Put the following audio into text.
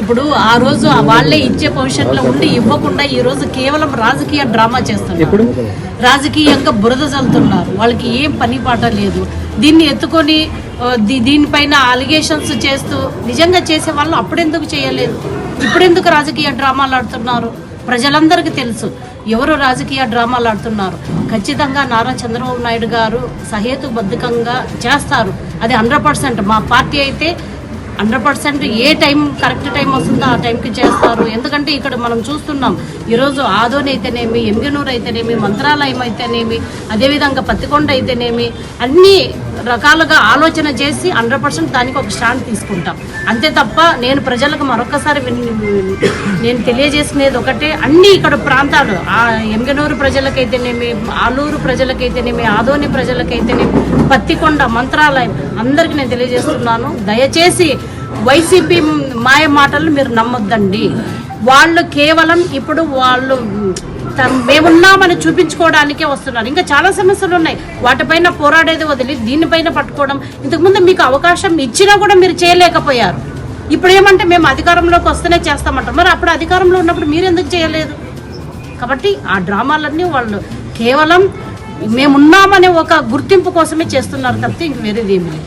ఇప్పుడు ఆ రోజు వాళ్ళే ఇచ్చే పొజిషన్లో ఉండి ఇవ్వకుండా ఈ రోజు కేవలం రాజకీయ డ్రామా చేస్తున్నారు. రాజకీయంగా బురద చల్లుతున్నారు. వాళ్ళకి ఏం పని పాట లేదు. దీన్ని ఎత్తుకొని దీనిపైన అలిగేషన్స్ చేస్తూ నిజంగా చేసే వాళ్ళు అప్పుడెందుకు చేయలేదు? ఇప్పుడెందుకు రాజకీయ డ్రామాలు ఆడుతున్నారు? ప్రజలందరికీ తెలుసు. ఎవరు రాజకీయ డ్రామాలు ఆడుతున్నారు? ఖచ్చితంగా నారా చంద్రబాబు నాయుడు గారు సహేతుబద్ధకంగా చేస్తారు. అది హండ్రెడ్ మా పార్టీ అయితే హండ్రెడ్ పర్సెంట్ ఏ టైం కరెక్ట్ టైం వస్తుందో ఆ టైంకి చేస్తారు. ఎందుకంటే ఇక్కడ మనం చూస్తున్నాం ఈరోజు ఆదోని అయితేనేమి ఎంగనూరు అయితేనేమి మంత్రాలయం అయితేనేమి అదేవిధంగా పత్తికొండ అయితేనేమి అన్ని రకాలుగా ఆలోచన చేసి హండ్రెడ్ పర్సెంట్ దానికి ఒక స్టాండ్ తీసుకుంటాం. అంతే తప్ప నేను ప్రజలకు మరొకసారి నేను తెలియజేసినది ఒకటే అన్ని ఇక్కడ ప్రాంతాలు ఆ ఎంగనూరు ప్రజలకైతేనేమి ఆలూరు ప్రజలకైతేనేమి ఆదోని ప్రజలకైతేనేమి పత్తికొండ మంత్రాలయం అందరికీ నేను తెలియజేస్తున్నాను. దయచేసి వైసీపీ మాయ మాటలు మీరు నమ్మొద్దండి. వాళ్ళు కేవలం ఇప్పుడు వాళ్ళు మేమున్నామని చూపించుకోవడానికే వస్తున్నారు. ఇంకా చాలా సమస్యలు ఉన్నాయి. వాటిపైన పోరాడేది వదిలి దీనిపైన పట్టుకోవడం. ఇంతకుముందు మీకు అవకాశం ఇచ్చినా కూడా మీరు చేయలేకపోయారు. ఇప్పుడు ఏమంటే మేము అధికారంలోకి వస్తేనే చేస్తామంటారు. మరి అప్పుడు అధికారంలో ఉన్నప్పుడు మీరు ఎందుకు చేయలేదు? కాబట్టి ఆ డ్రామాలన్నీ వాళ్ళు కేవలం మేమున్నామనే ఒక గుర్తింపు కోసమే చేస్తున్నారు తప్పితే ఇంక వేరేది ఏమి లేదు.